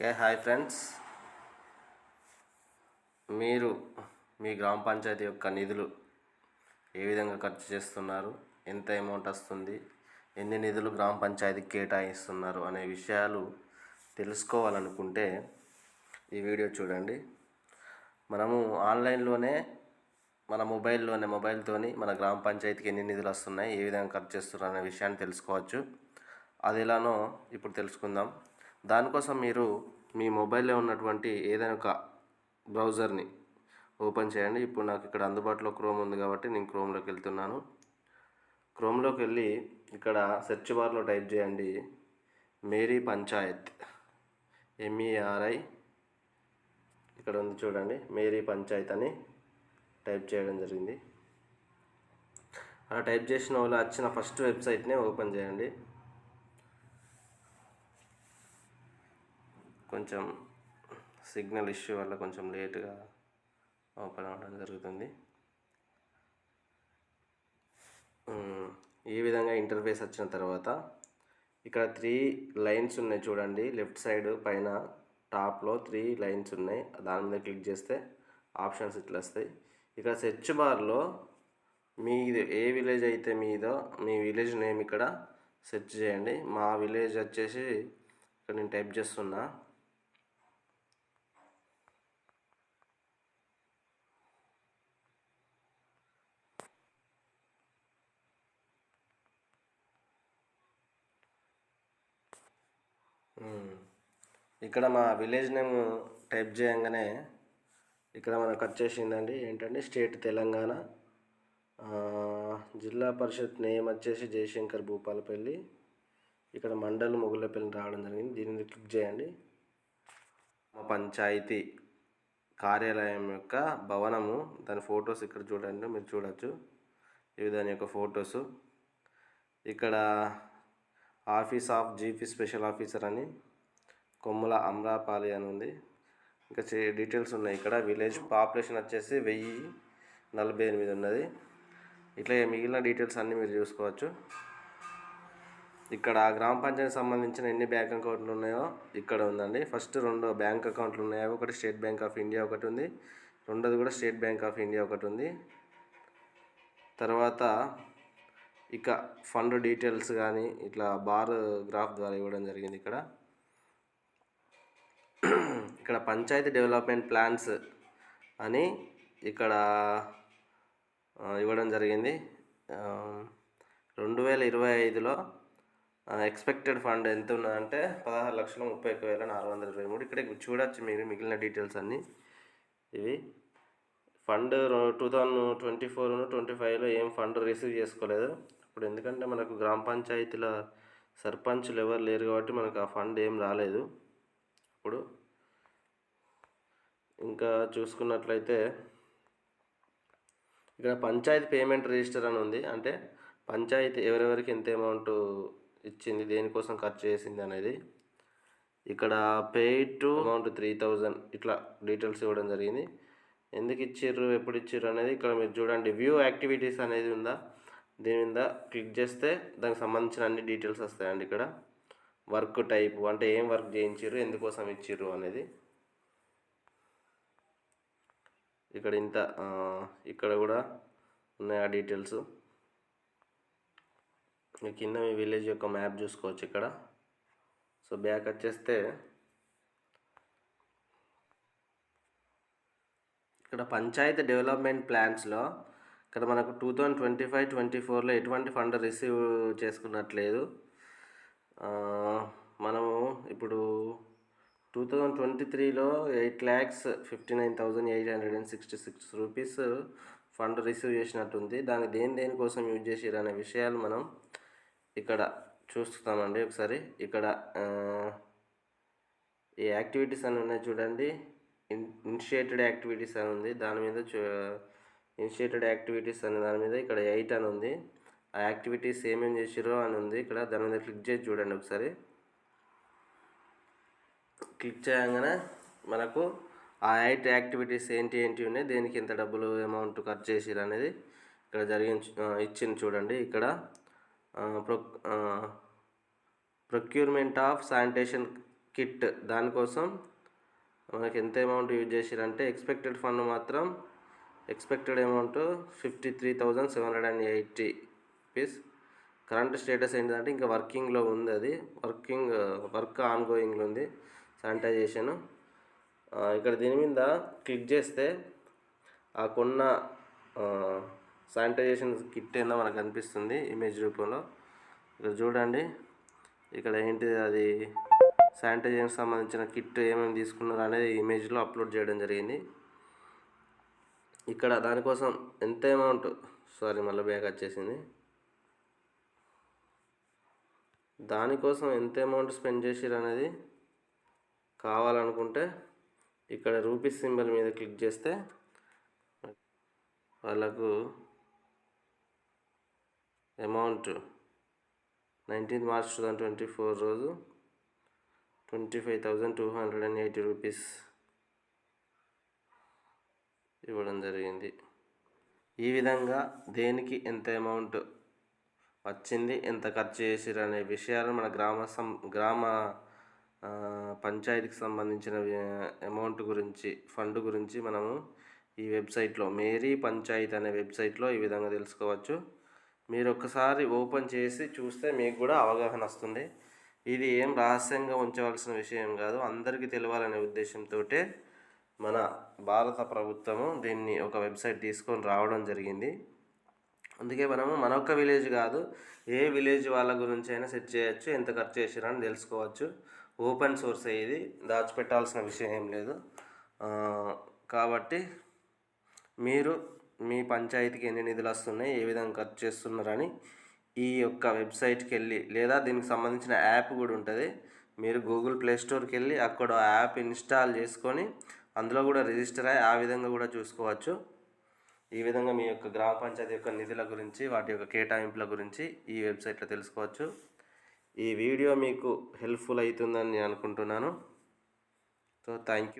Okay hi friends. మీరు మీ గ్రామ పంచాయతీ యొక్క నిధులు ఏ విధంగా ఖర్చు చేస్తున్నారు? ఎంత అమౌంట్ వస్తుంది? ఎన్ని నిధులు గ్రామ పంచాయతీకి కేటాయిస్తున్నారు? అనే విషయాలు తెలుసుకోవాలనుకుంటే ఈ వీడియో చూడండి. మనము ఆన్లైన్లోనే మన మొబైల్లోనే మొబైల్తోని మన గ్రామ పంచాయతీకి ఎన్ని నిధులు వస్తున్నాయి? ఏ విధంగా ఖర్చు చేస్తున్నారు? అనే విషయాన్ని తెలుసుకోవచ్చు. అది ఎలానో ఇప్పుడు తెలుసుకుందాం. దానికోసం మీరు మీ మొబైల్లో ఉన్నటువంటి ఏదైనా ఒక బ్రౌజర్ని ఓపెన్ చేయండి. ఇప్పుడు నాకు ఇక్కడ అందుబాటులో క్రోమ్ ఉంది కాబట్టి నేను క్రోమ్లోకి వెళ్తున్నాను. క్రోమ్లోకి వెళ్ళి ఇక్కడ సెర్చ్ బార్లో టైప్ చేయండి మేరీ పంచాయత్. ఎంఈఆర్ఐ ఇక్కడ ఉంది చూడండి మేరీ పంచాయత్ అని టైప్ చేయడం జరిగింది. అలా టైప్ చేసిన వాళ్ళు వచ్చిన ఫస్ట్ వెబ్సైట్నే ఓపెన్ చేయండి. కొంచెం సిగ్నల్ ఇష్యూ వల్ల కొంచెం లేటుగా ఓపెన్ అవ్వడం జరుగుతుంది. ఈ విధంగా ఇంటర్ఫేస్ వచ్చిన తర్వాత ఇక్కడ త్రీ లైన్స్ ఉన్నాయి చూడండి. లెఫ్ట్ సైడ్ పైన టాప్లో త్రీ లైన్స్ ఉన్నాయి. దాని మీద క్లిక్ చేస్తే ఆప్షన్స్ ఇట్లా వస్తాయి. ఇక్కడ సెర్చ్ బార్లో మీది ఏ విలేజ్ అయితే మీదో మీ విలేజ్ నేమ్ ఇక్కడ సెర్చ్ చేయండి. మా విలేజ్ వచ్చేసి ఇక్కడ నేను టైప్ చేస్తున్నా. ఇక్కడ మా విలేజ్ నేమ్ టైప్ చేయంగానే ఇక్కడ మనకు వచ్చేసిందండి ఏంటంటే స్టేట్ తెలంగాణ. జిల్లా పరిషత్ నేమ్ వచ్చేసి జయశంకర్ భూపాలపల్లి. ఇక్కడ మండల్ మొగుళ్ళపల్లి రావడం జరిగింది. దీనిని క్లిక్ చేయండి. మా పంచాయతీ కార్యాలయం యొక్క భవనము. దాని ఫొటోస్ ఇక్కడ చూడండి. మీరు చూడొచ్చు. ఇవి దాని యొక్క ఫొటోసు. ఇక్కడ office of GP special officer అని కొమ్ముల అమ్రాపాలి అని ఉంది. ఇంకా డీటెయిల్స్ ఉన్నాయి ఇక్కడ. విలేజ్ పాపులేషన్ వచ్చేసి వెయ్యి నలభై ఎనిమిది ఉన్నది. ఇట్లా మిగిలిన డీటెయిల్స్ అన్నీ మీరు చూసుకోవచ్చు. ఇక్కడ గ్రామ పంచాయతీకి సంబంధించిన ఎన్ని బ్యాంక్ అకౌంట్లు ఉన్నాయో ఇక్కడ ఉందండి. ఫస్ట్ రెండు బ్యాంక్ అకౌంట్లు ఉన్నాయో. ఒకటి స్టేట్ బ్యాంక్ ఆఫ్ ఇండియా ఒకటి ఉంది. రెండోది కూడా స్టేట్ బ్యాంక్ ఆఫ్ ఇండియా ఒకటి ఉంది. తర్వాత ఇక ఫండ్ డీటెయిల్స్ కానీ ఇట్లా బార్ గ్రాఫ్ ద్వారా ఇవ్వడం జరిగింది ఇక్కడ. ఇక్కడ పంచాయతీ డెవలప్మెంట్ ప్లాన్స్ అని ఇక్కడ ఇవ్వడం జరిగింది. రెండు వేల ఇరవై ఐదులో ఎక్స్పెక్టెడ్ ఫండ్ ఎంత ఉన్నదంటే పదహారు లక్షల ముప్పై ఒక్క వేల నాలుగు వందల ఇరవై మూడు. ఇక్కడ చూడొచ్చు మీరు మిగిలిన డీటెయిల్స్ అన్నీ. ఇవి fund two thousand twenty four twenty ఫైవ్లో ఏం ఫండ్ రిసీవ్ చేసుకోలేదు. ఇప్పుడు ఎందుకంటే మనకు గ్రామ పంచాయతీల సర్పంచ్లు ఎవరు లేరు కాబట్టి మనకు ఆ ఫండ్ ఏం రాలేదు. ఇప్పుడు ఇంకా చూసుకున్నట్లయితే ఇక్కడ పంచాయతీ పేమెంట్ రిజిస్టర్ అని ఉంది. అంటే పంచాయతీ ఎవరెవరికి ఎంత అమౌంట్ ఇచ్చింది దేనికోసం ఖర్చు చేసింది అనేది. ఇక్కడ pay to amount three thousand ఇట్లా డీటెయిల్స్ ఇవ్వడం జరిగింది. ఎందుకు ఇచ్చిర్రు ఎప్పుడు ఇచ్చిర్రు అనేది ఇక్కడ మీరు చూడండి. వ్యూ యాక్టివిటీస్ అనేది ఉందా? దీని మీద క్లిక్ చేస్తే దానికి సంబంధించిన అన్ని డీటెయిల్స్ వస్తాయండి ఇక్కడ. వర్క్ టైప్ అంటే ఏం వర్క్ చేయించారు ఎందుకోసం ఇచ్చిర్రు అనేది. ఇక్కడ ఇంత ఇక్కడ కూడా ఉన్నాయి ఆ డీటెయిల్స్. కింద మీ విలేజ్ యొక్క మ్యాప్ చూసుకోవచ్చు ఇక్కడ. సో బ్యాక్ వచ్చేస్తే ఇక్కడ పంచాయతీ డెవలప్మెంట్ ప్లాన్స్లో ఇక్కడ మనకు two thousand twenty five twenty ఫోర్లో ఎటువంటి ఫండ్ రిసీవ్ చేసుకున్నట్లేదు. మనము ఇప్పుడు టూ థౌజండ్ ట్వంటీ త్రీలో eight lakhs fifty nine thousand eight hundred and sixty six rupees fund receive చేసినట్టుంది. దాన్ని దేని దేనికోసం యూజ్ చేసారు అనే విషయాలు మనం ఇక్కడ చూస్తామండి ఒకసారి. ఇక్కడ ఈ యాక్టివిటీస్ అని ఉన్నాయి చూడండి. ఇన్ ఇనిషియేటెడ్ యాక్టివిటీస్ అని ఉంది. దాని మీద చూ ఇనిషియేటెడ్ యాక్టివిటీస్ అనే దాని మీద ఇక్కడ ఎయిట్ అని ఉంది. ఆ యాక్టివిటీస్ ఏమేమి చేసిరో అని ఉంది. ఇక్కడ దాని మీద క్లిక్ చేసి చూడండి ఒకసారి. క్లిక్ చేయగానే మనకు ఆ ఎయిట్ యాక్టివిటీస్ ఏంటి ఏంటి ఉన్నాయి దేనికి ఎంత డబ్బులు అమౌంట్ ఖర్చు చేసిరు అనేది ఇక్కడ జరిగిన ఇచ్చింది చూడండి. ఇక్కడ pro procurement of sanitation kit దానికోసం మనకి ఎంత అమౌంట్ యూజ్ చేసిరంటే ఎక్స్పెక్టెడ్ ఫండ్ మాత్రం expected amount fifty three thousand seven hundred and eighty rupees. Current status ఏంటంటే ఇంకా వర్కింగ్లో ఉంది అది. వర్కింగ్ వర్క్ ఆన్ గోయింగ్లో ఉంది. శానిటైజేషన్. ఇక్కడ దీని మీద క్లిక్ చేస్తే ఆ కొన్న శానిటైజేషన్ కిట్ ఏందో మనకు అనిపిస్తుంది ఇమేజ్ రూపంలో. ఇక్కడ చూడండి. ఇక్కడ ఏంటి అది? శానిటైజేషన్ సంబంధించిన కిట్ ఏమేమి తీసుకున్నారు అనేది ఇమేజ్లో అప్లోడ్ చేయడం జరిగింది. ఇక్కడ దానికోసం ఎంత అమౌంట్ సారీ మళ్ళీ బ్యాక్ వచ్చేసింది. దానికోసం ఎంత అమౌంట్ స్పెండ్ చేసిరు అనేది కావాలనుకుంటే ఇక్కడ రూపీస్ సింబల్ మీద క్లిక్ చేస్తే వాళ్ళకు amount nineteenth March two thousand twenty four రోజు twenty five thousand two hundred and eighty rupees ఇవ్వడం జరిగింది. ఈ విధంగా దేనికి ఎంత అమౌంట్ వచ్చింది ఎంత ఖర్చు చేసిరు అనే విషయాలు మన గ్రామ సం గ్రామ పంచాయతీకి సంబంధించిన అమౌంట్ గురించి ఫండ్ గురించి మనము ఈ వెబ్సైట్లో మేరీ పంచాయత్ అనే వెబ్సైట్లో ఈ విధంగా తెలుసుకోవచ్చు. మీరు ఒక్కసారి ఓపెన్ చేసి చూస్తే మీకు కూడా అవగాహన వస్తుంది. ఇది ఏం రహస్యంగా ఉంచవలసిన విషయం కాదు అందరికీ తెలియాలనే ఉద్దేశంతో మన భారత ప్రభుత్వము దీన్ని ఒక వెబ్సైట్ తీసుకొని రావడం జరిగింది. అందుకే మనము మన ఒక్క విలేజ్ కాదు ఏ విలేజ్ వాళ్ళ గురించి అయినా సెట్ చేయొచ్చు ఎంత ఖర్చు చేసిరని తెలుసుకోవచ్చు. ఓపెన్ సోర్స్ ఇది దాచిపెట్టాల్సిన విషయం ఏం లేదు. కాబట్టి మీరు మీ పంచాయతీకి ఎన్ని నిధులు వస్తున్నాయి ఏ విధంగా ఖర్చు చేస్తున్నారని ఈ యొక్క వెబ్సైట్కి వెళ్ళి లేదా దీనికి సంబంధించిన యాప్ కూడా ఉంటుంది. మీరు గూగుల్ ప్లే స్టోర్కి వెళ్ళి అక్కడ ఆ యాప్ ఇన్స్టాల్ చేసుకొని అందులో కూడా రిజిస్టర్ అయ్యి ఆ విధంగా కూడా చూసుకోవచ్చు. ఈ విధంగా మీ యొక్క గ్రామ పంచాయతీ యొక్క నిధుల గురించి వాటి యొక్క కేటాయింపుల గురించి ఈ వెబ్సైట్లో తెలుసుకోవచ్చు. ఈ వీడియో మీకు హెల్ప్ఫుల్ అవుతుందని నేను అనుకుంటున్నాను. So thank you